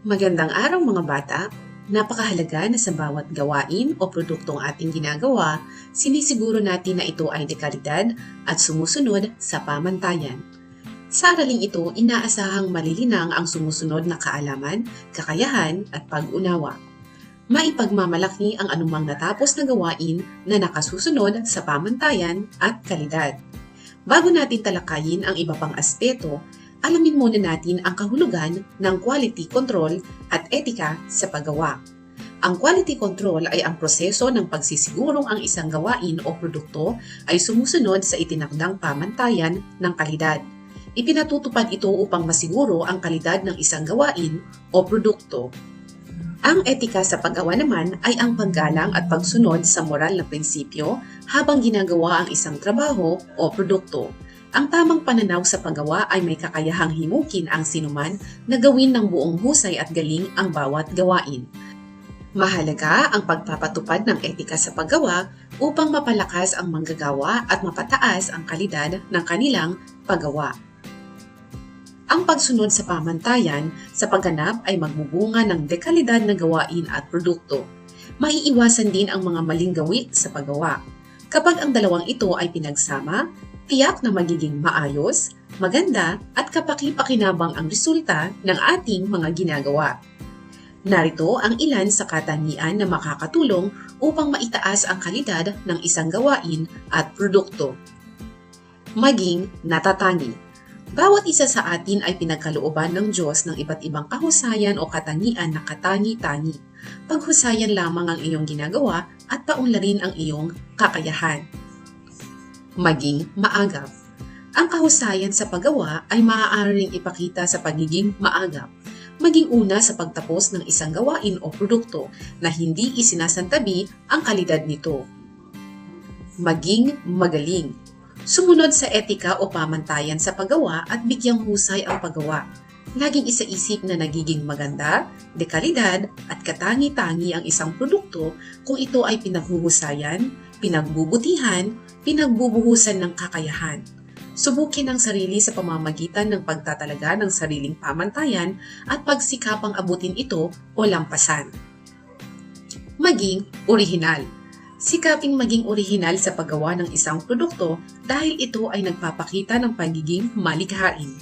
Magandang araw mga bata! Napakahalaga na sa bawat gawain o produktong ating ginagawa, sinisiguro natin na ito ay dekalidad at sumusunod sa pamantayan. Sa araling ito, inaasahang malilinang ang sumusunod na kaalaman, kakayahan at pag-unawa. Maipagmamalaki ang anumang natapos na gawain na nakasusunod sa pamantayan at kalidad. Bago natin talakayin ang iba pang aspeto, alamin muna natin ang kahulugan ng quality control at etika sa paggawa. Ang quality control ay ang proseso ng pagsisigurong ang isang gawain o produkto ay sumusunod sa itinakdang pamantayan ng kalidad. Ipinatutupad ito upang masiguro ang kalidad ng isang gawain o produkto. Ang etika sa paggawa naman ay ang paggalang at pagsunod sa moral na prinsipyo habang ginagawa ang isang trabaho o produkto. Ang tamang pananaw sa paggawa ay may kakayahang himukin ang sinuman na gawin ng buong husay at galing ang bawat gawain. Mahalaga ang pagpapatupad ng etika sa paggawa upang mapalakas ang manggagawa at mapataas ang kalidad ng kanilang paggawa. Ang pagsunod sa pamantayan sa pagganap ay magbubunga ng dekalidad na gawain at produkto. Maiiwasan din ang mga maling gawi sa paggawa. Kapag ang dalawang ito ay pinagsama, tiyak na magiging maayos, maganda at kapaki-pakinabang ang resulta ng ating mga ginagawa. Narito ang ilan sa katangian na makakatulong upang maitaas ang kalidad ng isang gawain at produkto. Maging natatangi. Bawat isa sa atin ay pinagkalooban ng Diyos ng iba't ibang kahusayan o katangian na katangi-tangi. Paghusayan lamang ang iyong ginagawa at paunlarin ang iyong kakayahan. Maging maagap. Ang kahusayan sa paggawa ay maaaring ipakita sa pagiging maagap. Maging una sa pagtapos ng isang gawain o produkto na hindi isinasantabi ang kalidad nito. Maging magaling Sumunod sa etika o pamantayan sa paggawa at bigyang husay ang paggawa. Laging isaisip na nagiging maganda, dekalidad at katangi-tangi ang isang produkto kung ito ay pinaghuhusayan, pinagbubutihan, pinagbubuhusan ng kakayahan. Subukin ang sarili sa pamamagitan ng pagtatalaga ng sariling pamantayan at pagsikapang abutin ito o lampasan. Maging orihinal Sikaping maging orihinal sa paggawa ng isang produkto dahil ito ay nagpapakita ng pagiging malikhain.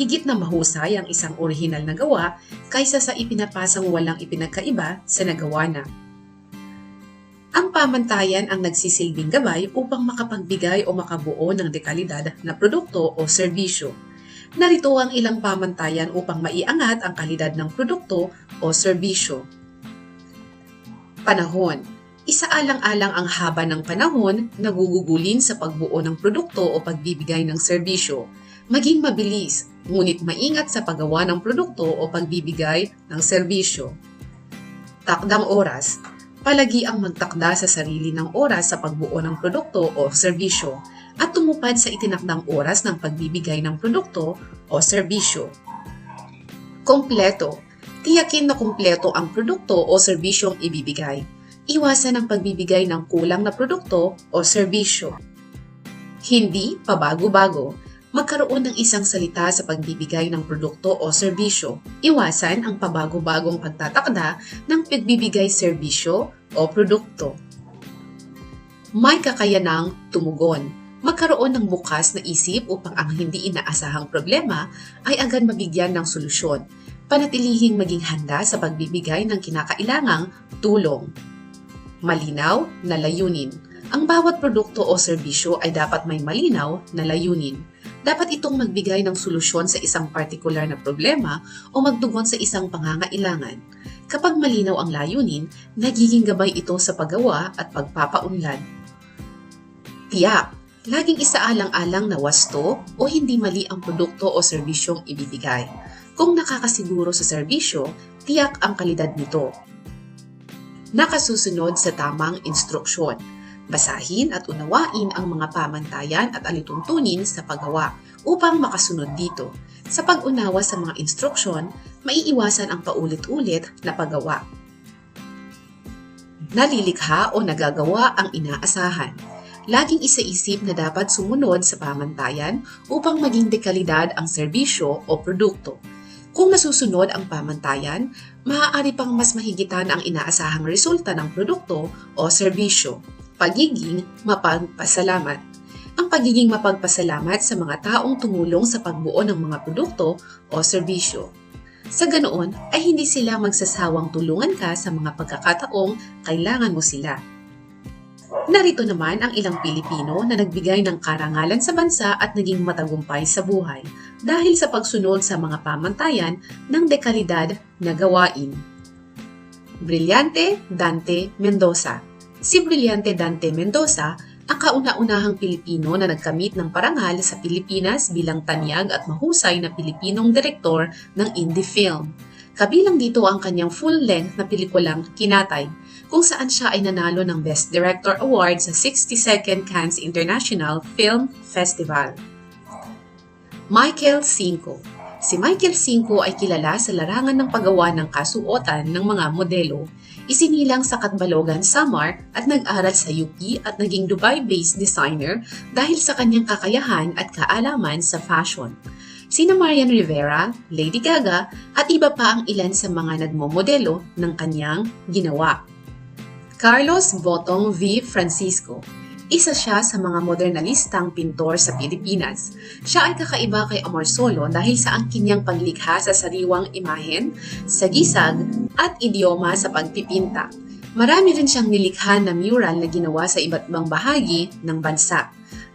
Higit na mahusay ang isang orihinal na gawa kaysa sa ipinapasang walang ipinagkaiba sa nagawa na. Ang pamantayan ang nagsisilbing gabay upang makapagbigay o makabuo ng dekalidad na produkto o serbisyo. Narito ang ilang pamantayan upang maiangat ang kalidad ng produkto o serbisyo. Panahon Isaalang-alang ang haba ng panahon na gugugulin sa pagbuo ng produkto o pagbibigay ng serbisyo. Maging mabilis, ngunit maingat sa paggawa ng produkto o pagbibigay ng serbisyo. Takdang oras. Palagi ang magtakda sa sarili ng oras sa pagbuo ng produkto o serbisyo at tumupad sa itinakdang oras ng pagbibigay ng produkto o serbisyo. Kompleto. Tiyakin na kumpleto ang produkto o serbisyong ibibigay iwasan ang pagbibigay ng kulang na produkto o serbisyo. Hindi pabago-bago. Magkaroon ng isang salita sa pagbibigay ng produkto o serbisyo. Iwasan ang pabago-bagong pagtatakda ng pagbibigay serbisyo o produkto. May kakayanang tumugon. Magkaroon ng bukas na isip upang ang hindi inaasahang problema ay agad mabigyan ng solusyon. Panatilihing maging handa sa pagbibigay ng kinakailangang tulong malinaw na layunin. Ang bawat produkto o serbisyo ay dapat may malinaw na layunin. Dapat itong magbigay ng solusyon sa isang partikular na problema o magdugon sa isang pangangailangan. Kapag malinaw ang layunin, nagiging gabay ito sa paggawa at pagpapaunlad. Tiyak, laging isaalang-alang na wasto o hindi mali ang produkto o serbisyong ibibigay. Kung nakakasiguro sa serbisyo, tiyak ang kalidad nito nakasusunod sa tamang instruksyon. Basahin at unawain ang mga pamantayan at alituntunin sa paggawa upang makasunod dito. Sa pag-unawa sa mga instruksyon, maiiwasan ang paulit-ulit na paggawa. Nalilikha o nagagawa ang inaasahan. Laging isaisip na dapat sumunod sa pamantayan upang maging dekalidad ang serbisyo o produkto Kung nasusunod ang pamantayan, maaari pang mas mahigitan ang inaasahang resulta ng produkto o serbisyo. Pagiging mapagpasalamat. Ang pagiging mapagpasalamat sa mga taong tumulong sa pagbuo ng mga produkto o serbisyo. Sa ganoon ay hindi sila magsasawang tulungan ka sa mga pagkakataong kailangan mo sila. Narito naman ang ilang Pilipino na nagbigay ng karangalan sa bansa at naging matagumpay sa buhay dahil sa pagsunod sa mga pamantayan ng dekalidad na gawain. Brillante Dante Mendoza Si Brillante Dante Mendoza ang kauna-unahang Pilipino na nagkamit ng parangal sa Pilipinas bilang tanyag at mahusay na Pilipinong direktor ng indie film. Kabilang dito ang kanyang full-length na pelikulang Kinatay, kung saan siya ay nanalo ng Best Director Award sa 62nd Cannes International Film Festival. Michael Cinco Si Michael Cinco ay kilala sa larangan ng paggawa ng kasuotan ng mga modelo. Isinilang sa Katbalogan, Samar at nag-aral sa UP at naging Dubai-based designer dahil sa kanyang kakayahan at kaalaman sa fashion. Sina Marian Rivera, Lady Gaga at iba pa ang ilan sa mga nagmomodelo ng kanyang ginawa. Carlos Botong V. Francisco isa siya sa mga modernalistang pintor sa Pilipinas. Siya ay kakaiba kay Amor Solo dahil sa ang kanyang paglikha sa sariwang imahen, sa gisag, at idioma sa pagpipinta. Marami rin siyang nilikha na mural na ginawa sa iba't ibang bahagi ng bansa.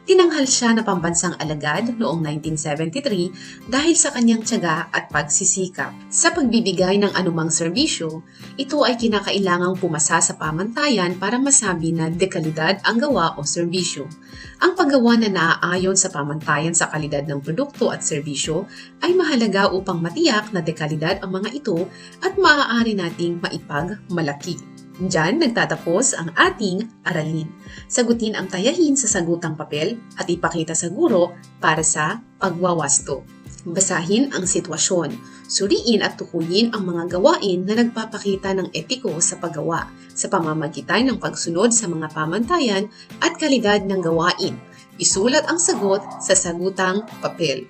Tinanghal siya na pambansang alagad noong 1973 dahil sa kanyang tiyaga at pagsisikap. Sa pagbibigay ng anumang serbisyo, ito ay kinakailangang pumasa sa pamantayan para masabi na dekalidad ang gawa o serbisyo. Ang paggawa na naaayon sa pamantayan sa kalidad ng produkto at serbisyo ay mahalaga upang matiyak na dekalidad ang mga ito at maaari nating maipagmalaki. Diyan nagtatapos ang ating aralin. Sagutin ang tayahin sa sagutang papel at ipakita sa guro para sa pagwawasto. Basahin ang sitwasyon. Suriin at tukuyin ang mga gawain na nagpapakita ng etiko sa paggawa sa pamamagitan ng pagsunod sa mga pamantayan at kalidad ng gawain. Isulat ang sagot sa sagutang papel.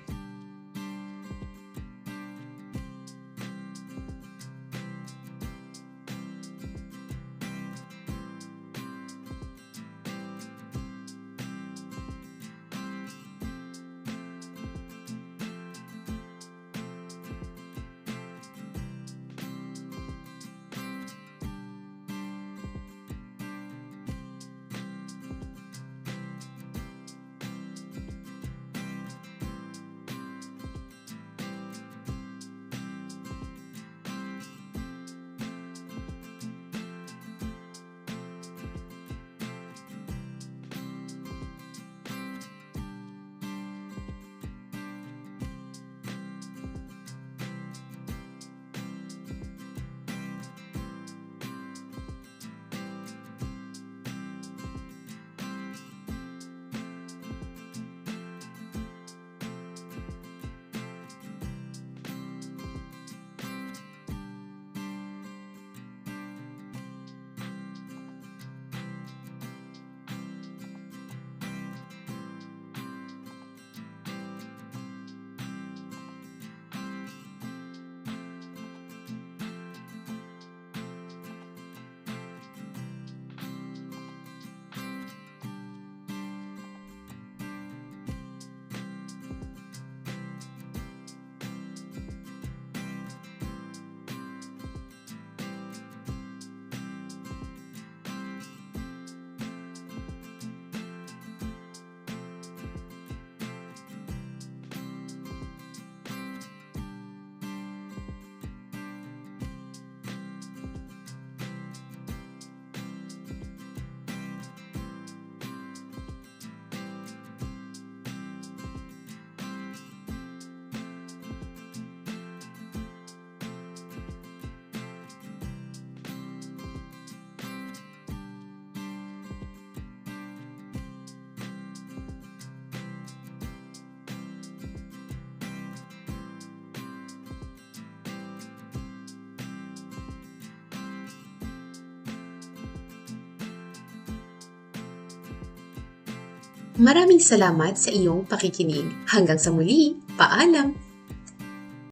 Maraming salamat sa iyong pakikinig. Hanggang sa muli, paalam!